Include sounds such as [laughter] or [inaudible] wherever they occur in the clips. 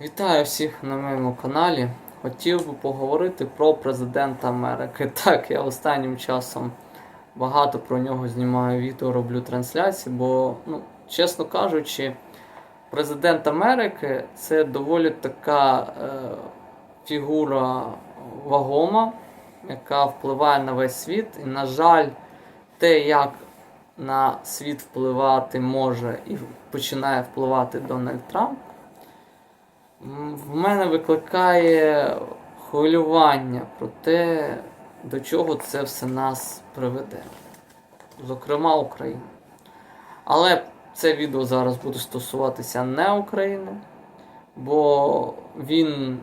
Вітаю всіх на моєму каналі. Хотів би поговорити про президента Америки. [laughs] Так, я останнім часом багато про нього знімаю відео, роблю трансляції, бо, ну, чесно кажучи, президент Америки це доволі така е, фігура вагома, яка впливає на весь світ. І, на жаль, те, як на світ впливати може і починає впливати Дональд Трамп. В мене викликає хвилювання про те, до чого це все нас приведе. Зокрема, Україну. Але це відео зараз буде стосуватися не України, бо він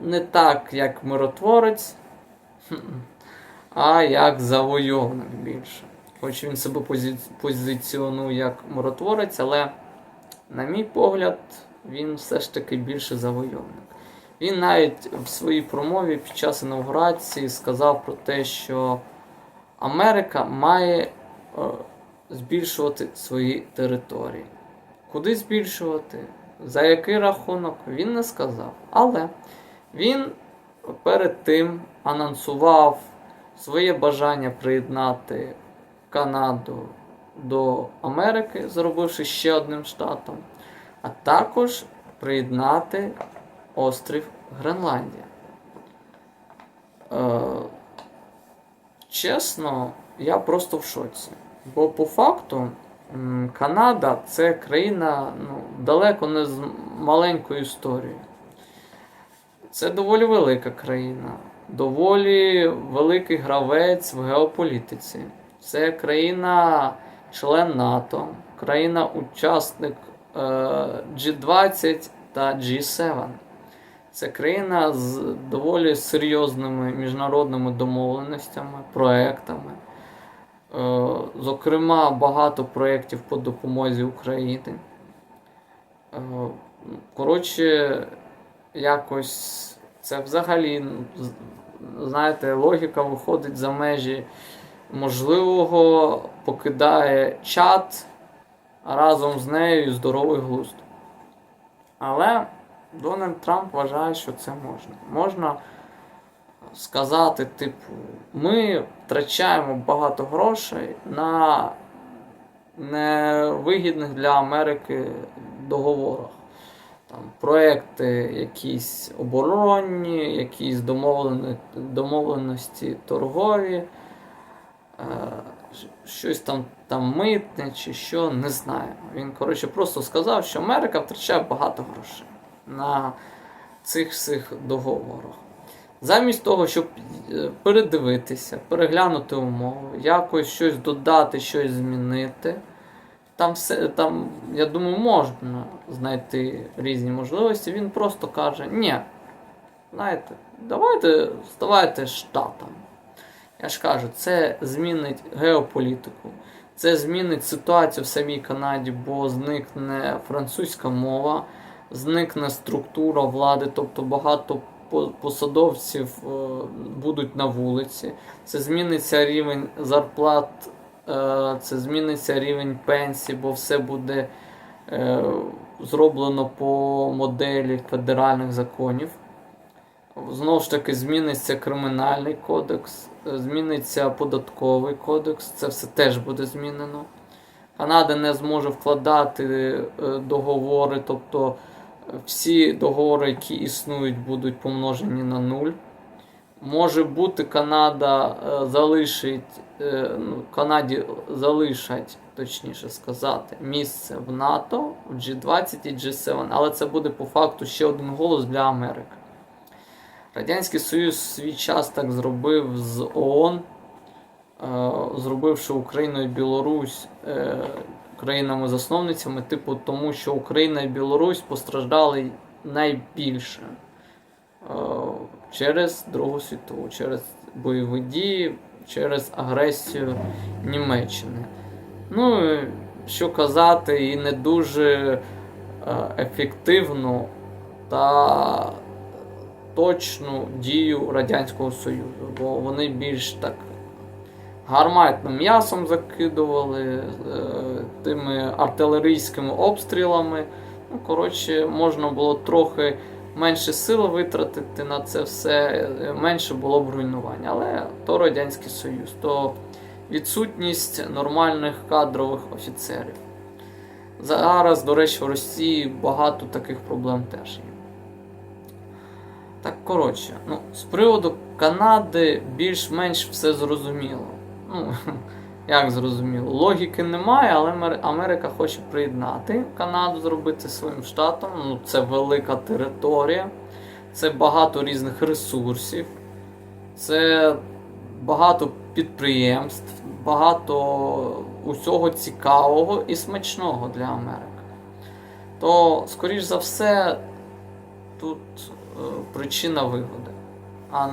не так, як миротворець, а як завойовник більше. Хоч він себе позиціонує як миротворець, але, на мій погляд, він все ж таки більше завойовник. Він навіть в своїй промові під час інаугурації сказав про те, що Америка має е, збільшувати свої території. Куди збільшувати? За який рахунок? Він не сказав. Але він перед тим анонсував своє бажання приєднати Канаду до Америки, зробивши ще одним штатом а також приєднати острів Гренландія. Е, чесно, я просто в шоці. Бо по факту Канада це країна ну, далеко не з маленькою історією. Це доволі велика країна, доволі великий гравець в геополітиці. Це країна член НАТО, країна-учасник G20 та G7. Це країна з доволі серйозними міжнародними домовленостями, проектами. Е, Зокрема, багато проєктів по допомозі Україні. Е, Коротше, якось це взагалі, знаєте, логіка виходить за межі можливого, покидає чат, разом з нею здоровий глузд. Але Дональд Трамп вважає, що це можна. Можна сказати, типу, ми втрачаємо багато грошей на невигідних для Америки договорах. Там, проекти якісь оборонні, якісь домовленості торгові, е, щось там, там митне чи що, не знаю. Він, коротше, просто сказав, що Америка втрачає багато грошей на цих всіх договорах. Замість того, щоб е, передивитися, переглянути умови, якось щось додати, щось змінити. Там все, там, я думаю, можна знайти різні можливості. Він просто каже: ні, знаєте, давайте ставайте штатом. Я ж кажу, це змінить геополітику, це змінить ситуацію в самій Канаді, бо зникне французька мова, зникне структура влади, тобто багато посадовців е, будуть на вулиці. Це зміниться рівень зарплат, е, це зміниться рівень пенсій, бо все буде е, зроблено по моделі федеральних законів. Знову ж таки, зміниться кримінальний кодекс, е, зміниться податковий кодекс, це все теж буде змінено. Канада не зможе вкладати е, договори, тобто е, всі договори, які існують, будуть помножені на нуль. Може бути, Канада залишить, ну, Канаді залишать, точніше сказати, місце в НАТО, в G20 і G7, але це буде по факту ще один голос для Америки. Радянський Союз свій час так зробив з ООН, е, зробивши Україну і Білорусь е, країнами-засновницями, типу, тому що Україна і Білорусь постраждали найбільше е, через Другу світову, через бойові дії, через агресію Німеччини. Ну, що казати, і не дуже е, ефективну та точну дію Радянського Союзу, бо вони більш так гарматним м'ясом закидували, е, тими артилерійськими обстрілами. Ну, коротше, можна було трохи менше сил витратити на це все, е, менше було б руйнувань. Але то Радянський Союз, то відсутність нормальних кадрових офіцерів. Зараз, до речі, в Росії багато таких проблем теж є. Так, коротше, ну, з приводу Канади більш-менш все зрозуміло. Ну, [laughs] як зрозуміло, логіки немає, але Америка хоче приєднати Канаду, зробити своїм штатом. Ну, це велика територія, це багато різних ресурсів, це багато підприємств, багато усього цікавого і смачного для Америки. То, скоріш за все, тут причина вигоди. А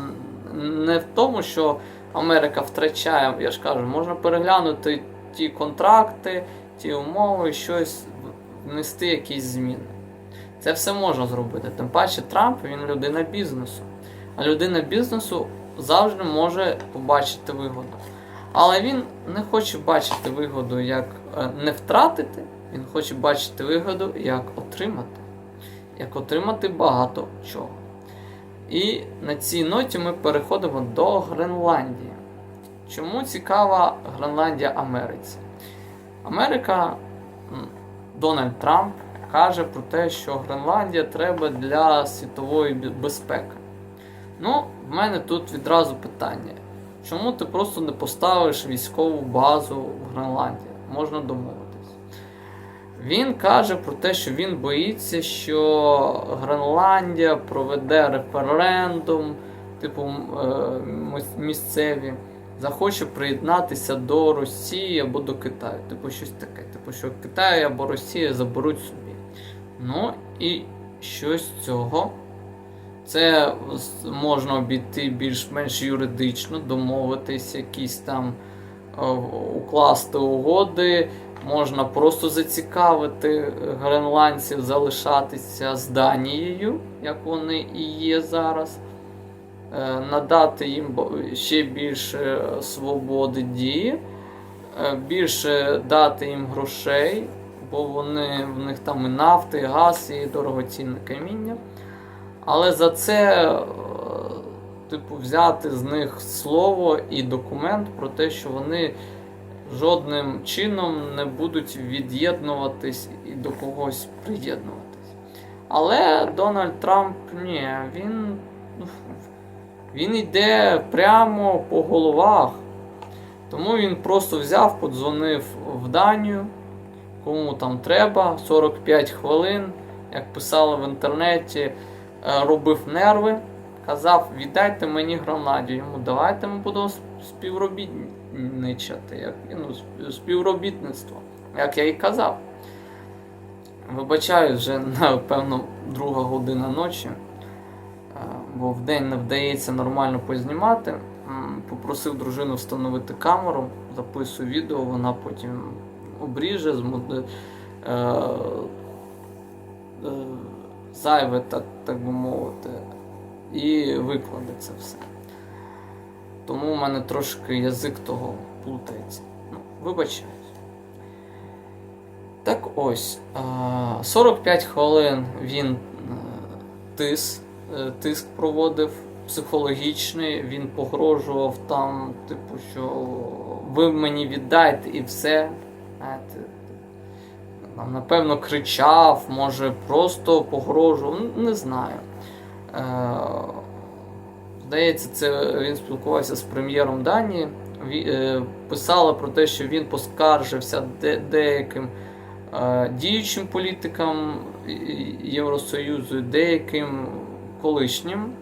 не в тому, що Америка втрачає, я ж кажу, можна переглянути ті контракти, ті умови, щось внести якісь зміни. Це все можна зробити. Тим паче Трамп він людина бізнесу. А людина бізнесу завжди може побачити вигоду. Але він не хоче бачити вигоду як е, не втратити, він хоче бачити вигоду як отримати. Як отримати багато чого. І на цій ноті ми переходимо до Гренландії. Чому цікава Гренландія Америці? Америка, Дональд Трамп каже про те, що Гренландія треба для світової безпеки. Ну, в мене тут відразу питання. Чому ти просто не поставиш військову базу в Гренландії? Можна домовитись. Він каже про те, що він боїться, що Гренландія проведе референдум, типу е, місцеві, захоче приєднатися до Росії або до Китаю. Типу щось таке. Типу, що Китай або Росія заберуть собі. Ну і що з цього? Це можна обійти більш-менш юридично, домовитись, якісь там е, укласти угоди. Можна просто зацікавити гренландців залишатися з Данією, як вони і є зараз, Е, надати їм ще більше свободи дії, е, більше дати їм грошей, бо вони, в них там і нафта, і газ, і дорогоцінне каміння. Але за це, е, типу, взяти з них слово і документ про те, що вони жодним чином не будуть від'єднуватись і до когось приєднуватись. Але Дональд Трамп ні, він, ну, він йде прямо по головах. Тому він просто взяв, подзвонив в Данію, кому там треба, 45 хвилин, як писали в інтернеті, е, робив нерви, казав, віддайте мені Гренландію. Йому давайте ми будемо співробітничати, як, ну, співробітництво, як я і казав. Вибачаю, вже напевно друга година ночі, е, бо вдень не вдається нормально познімати. Попросив дружину встановити камеру, записую відео, вона потім обріже, змоде- е, е, зайве, так, так би мовити, і викладе це все. Тому у мене трошки язик того плутається. Ну, вибачаюсь. Так ось, е, 45 хвилин він е, тис, е, тиск проводив психологічний, він погрожував там, типу, що ви мені віддайте і все. Напевно, кричав, може, просто погрожував, не знаю. Здається, це він спілкувався з прем'єром Данії. Е, Писали про те, що він поскаржився де- деяким е, діючим політикам Євросоюзу, деяким колишнім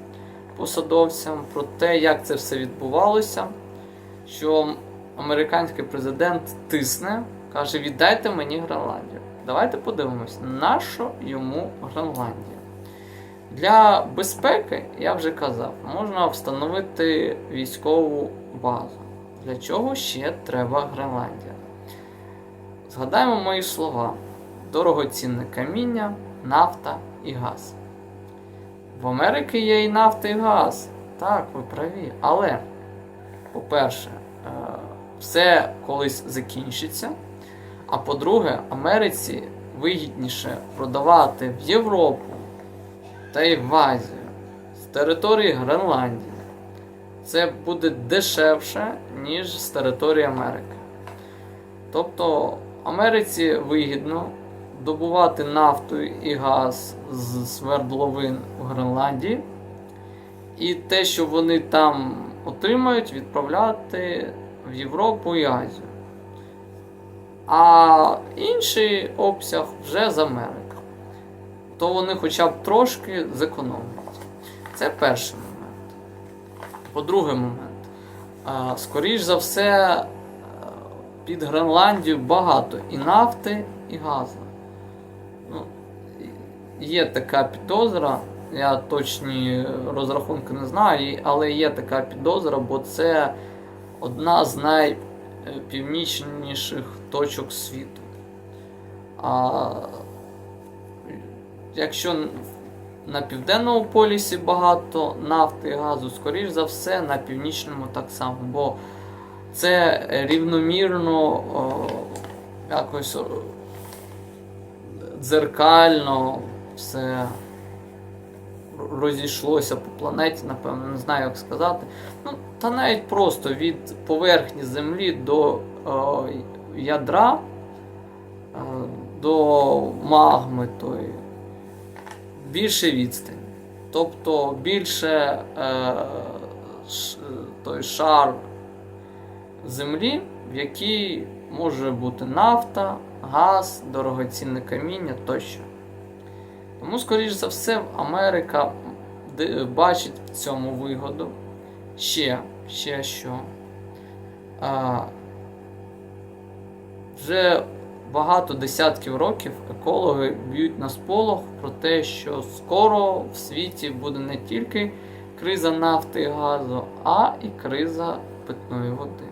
посадовцям про те, як це все відбувалося. Що американський президент тисне, каже: віддайте мені Гренландію. Давайте подивимось, на що йому Гренландія. Для безпеки, я вже казав, можна встановити військову базу. Для чого ще треба Гренландія? Згадаємо мої слова: дорогоцінне каміння, нафта і газ. В Америці є і нафта, і газ. Так, ви праві. Але, по-перше, е, все колись закінчиться. А по-друге, Америці вигідніше продавати в Європу та й в Азію з території Гренландії. Це буде дешевше, ніж з території Америки. Тобто Америці вигідно добувати нафту і газ з свердловин в Гренландії, і те, що вони там отримають, відправляти в Європу і Азію. А інший обсяг вже з Америки. То вони хоча б трошки зекономлять. Це перший момент. По-другий момент. А, Скоріш за все, е, під Гренландію багато і нафти, і газу. Ну, є така підозра, я точні розрахунки не знаю, але є така підозра, бо це одна з найпівнічніших точок світу. А якщо на південному полюсі багато нафти і газу, скоріш за все, на північному так само, бо це рівномірно о, якось о, дзеркально все розійшлося по планеті, напевно, не знаю, як сказати. Ну, та навіть просто від поверхні Землі до о, ядра, е, до магми тої більше відстань. Тобто більше е, ш, той шар землі, в якій може бути нафта, газ, дорогоцінне каміння тощо. Тому, скоріш за все, Америка бачить в цьому вигоду. Ще, ще що. А, вже багато десятків років екологи б'ють на сполох про те, що скоро в світі буде не тільки криза нафти і газу, а і криза питної води.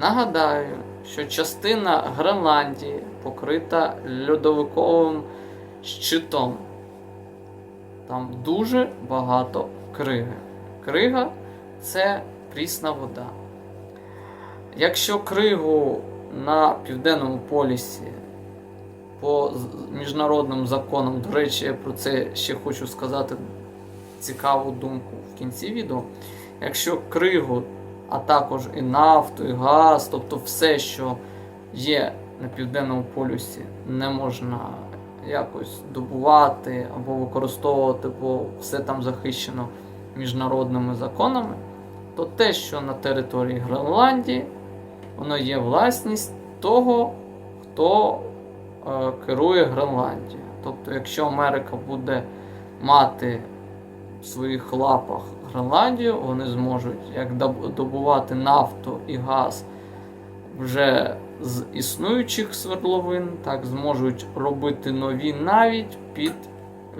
Нагадаю, що частина Гренландії покрита льодовиковим щитом. Там дуже багато криги. Крига це прісна вода. Якщо кригу на південному полюсі по міжнародним законам, до речі, я про це ще хочу сказати цікаву думку в кінці відео. Якщо кригу, а також і нафту, і газ, тобто все, що є на південному полюсі, не можна якось добувати або використовувати, бо все там захищено міжнародними законами, то те, що на території Гренландії, воно є власність того, хто е, керує Гренландією. Тобто, якщо Америка буде мати в своїх лапах Гренландію, вони зможуть як добувати нафту і газ вже з існуючих свердловин, так зможуть робити нові навіть під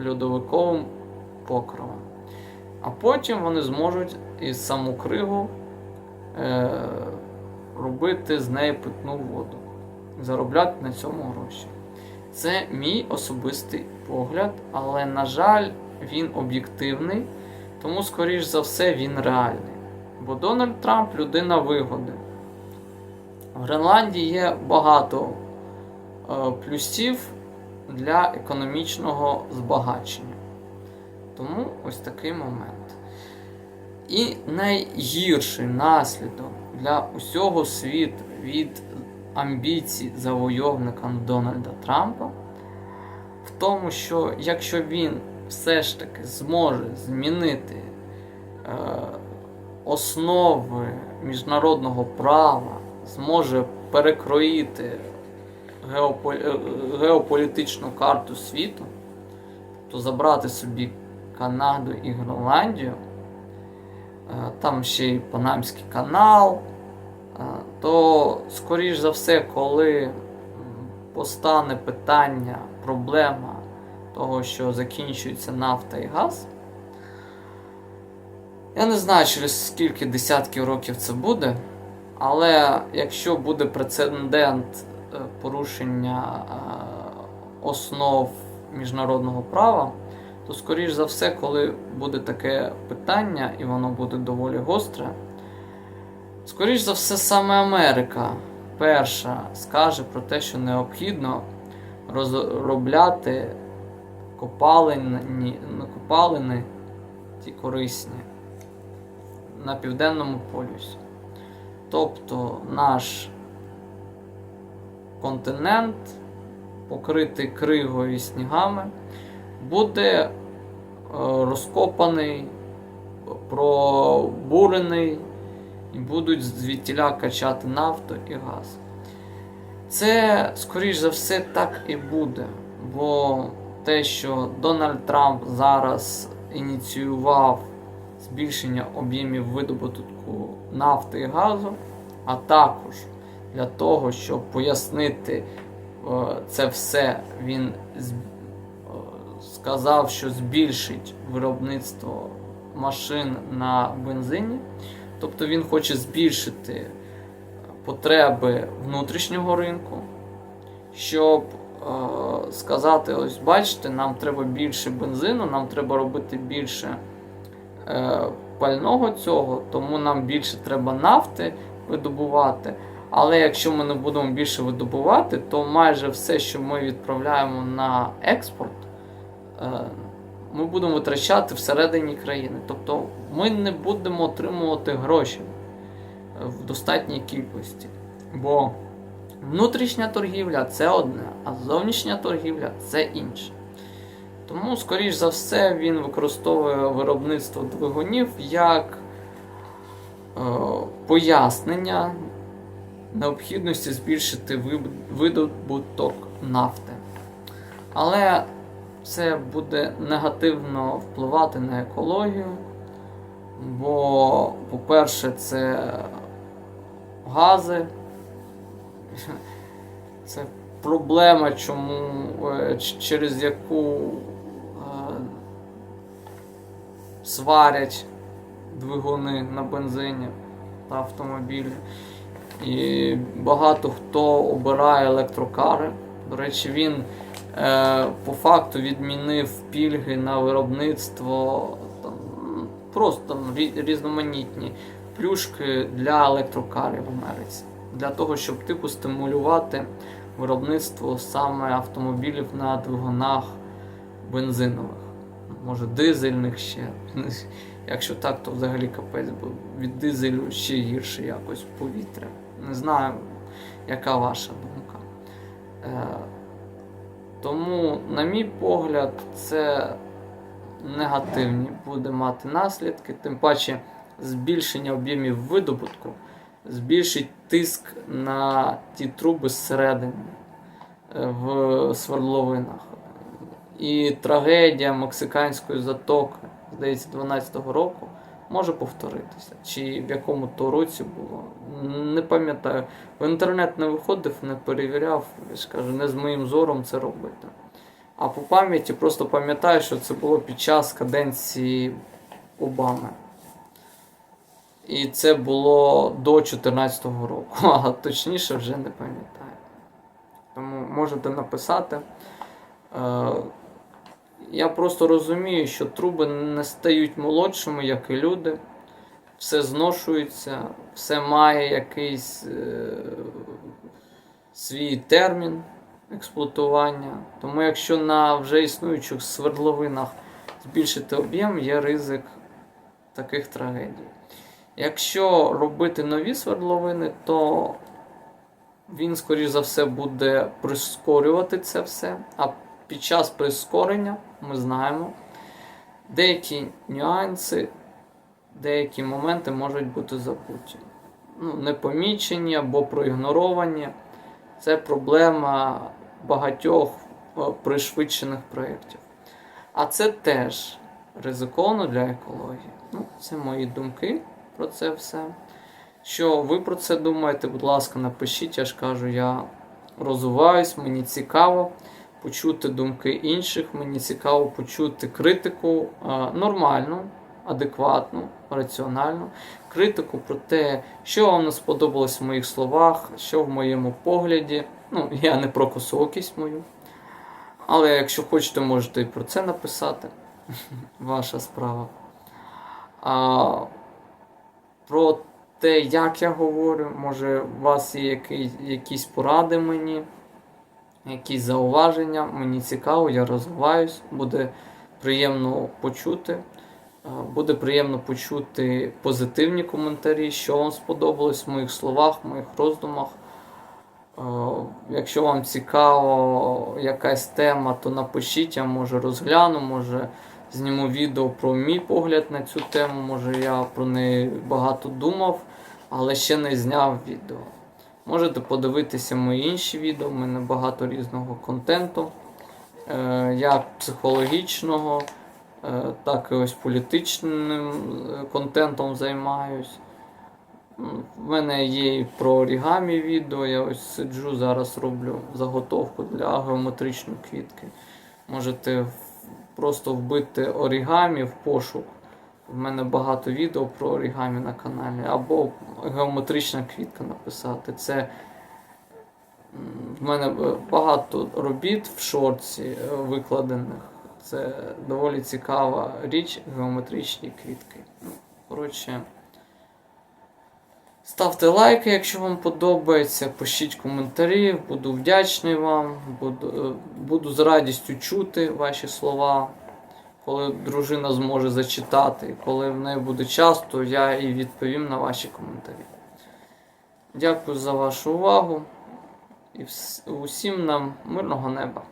льодовиковим покровом. А потім вони зможуть і саму кригу е, робити з неї питну воду, заробляти на цьому гроші. Це мій особистий погляд, але, на жаль, він об'єктивний, тому, скоріш за все, він реальний. Бо Дональд Трамп людина вигоди. В Гренландії є багато е, плюсів для економічного збагачення. Тому ось такий момент. І найгірший наслідок для усього світу від амбіцій завойовника Дональда Трампа в тому, що якщо він все ж таки зможе змінити е, основи міжнародного права, зможе перекроїти геополі- е, геополітичну карту світу, то забрати собі Канаду і Гренландію, там ще й Панамський канал, е, то, скоріш за все, коли постане питання, проблема того, що закінчується нафта і газ, я не знаю, через скільки десятків років це буде, але якщо буде прецедент е, порушення е, основ міжнародного права, то скоріш за все, коли буде таке питання, і воно буде доволі гостре, скоріш за все, саме Америка перша скаже про те, що необхідно розробляти копалини, копалини ті корисні на південному полюсі. Тобто наш континент, покритий кригою і снігами, буде е, розкопаний, пробурений і будуть звідтіля качати нафту і газ. Це, скоріш за все, так і буде. Бо те, що Дональд Трамп зараз ініціював збільшення об'ємів видобутку нафти і газу, а також для того, щоб пояснити е, це все, він з- е, сказав, що збільшить виробництво машин на бензині. Тобто він хоче збільшити потреби внутрішнього ринку, щоб е, сказати: ось бачите, нам треба більше бензину, нам треба робити більше е, пального цього, тому нам більше треба нафти видобувати. Але якщо ми не будемо більше видобувати, то майже все, що ми відправляємо на експорт, ми будемо витрачати всередині країни. Тобто ми не будемо отримувати гроші е, в достатній кількості. Бо внутрішня торгівля це одне, а зовнішня торгівля це інше. Тому, скоріш за все, він використовує виробництво двигунів як е, пояснення необхідності збільшити видобуток нафти. Але це буде негативно впливати на екологію, бо, по-перше, це гази. [laughs] Це проблема, чому, е, через яку е, сварять двигуни на бензині та автомобілі. І багато хто обирає електрокари. До речі, він по факту відмінив пільги на виробництво там, просто там, різноманітні плюшки для електрокарів в Америці. Для того, щоб типу стимулювати виробництво саме автомобілів на двигунах бензинових. Може, дизельних ще. [laughs] Якщо так, то взагалі капець, бо від дизелю ще гірше якось повітря. Не знаю, яка ваша думка. Тому, на мій погляд, це негативні буде мати наслідки, тим паче збільшення об'ємів видобутку збільшить тиск на ті труби зсередини е, в свердловинах. І трагедія мексиканської затоки, здається, 12-го року може повторитися. Чи в якому то році було. Не пам'ятаю. В інтернет не виходив, не перевіряв, ж не з моїм зором це робити. А по пам'яті просто пам'ятаю, що це було під час каденції Обами. І це було до 2014 року, [laughs] а точніше вже не пам'ятаю. Тому можете написати. Я просто розумію, що труби не стають молодшими, як і люди. Все зношується, все має якийсь е, свій термін експлуатування. Тому якщо на вже існуючих свердловинах збільшити об'єм, є ризик таких трагедій. Якщо робити нові свердловини, то він, скоріш за все, буде прискорювати це все. А під час прискорення ми знаємо, деякі нюанси, деякі моменти можуть бути забуті. Ну, непомічені або проігноровані. Це проблема багатьох е, пришвидшених проєктів. А це теж ризиковано для екології. Ну, це мої думки про це все. Що ви про це думаєте, будь ласка, напишіть, я ж кажу, я розвиваюсь, мені цікаво почути думки інших, мені цікаво почути критику нормальну, адекватну, раціональну, критику про те, що вам не сподобалось в моїх словах, що в моєму погляді. Ну, я не про косоокість мою. Але якщо хочете, можете і про це написати. [laughs] Ваша справа. А, про те, як я говорю, може, у вас є який, якісь поради мені якісь зауваження. Мені цікаво, я розвиваюсь, буде приємно почути. Е, Буде приємно почути позитивні коментарі, що вам сподобалось в моїх словах, в моїх роздумах. Е, Якщо вам цікаво якась тема, то напишіть, я може розгляну, може зніму відео про мій погляд на цю тему. Може я про неї багато думав, але ще не зняв відео. Можете подивитися мої інші відео, в мене багато різного контенту, е, як психологічного, е, так і ось політичним е, контентом займаюсь. В мене є і про орігамі відео. Я ось сиджу, зараз роблю заготовку для геометричної квітки. Можете просто вбити орігамі в пошук. В мене багато відео про орігамі на каналі, або геометрична квітка написати. Це в мене е, багато робіт в шорці е, викладених. Це доволі цікава річ геометричні квітки. Ну, коротше. Ставте лайки, якщо вам подобається, пишіть коментарі, буду вдячний вам, буду, е, буду з радістю чути ваші слова, коли дружина зможе зачитати, коли в неї буде час, то я і відповім на ваші коментарі. Дякую за вашу увагу і усім нам мирного неба.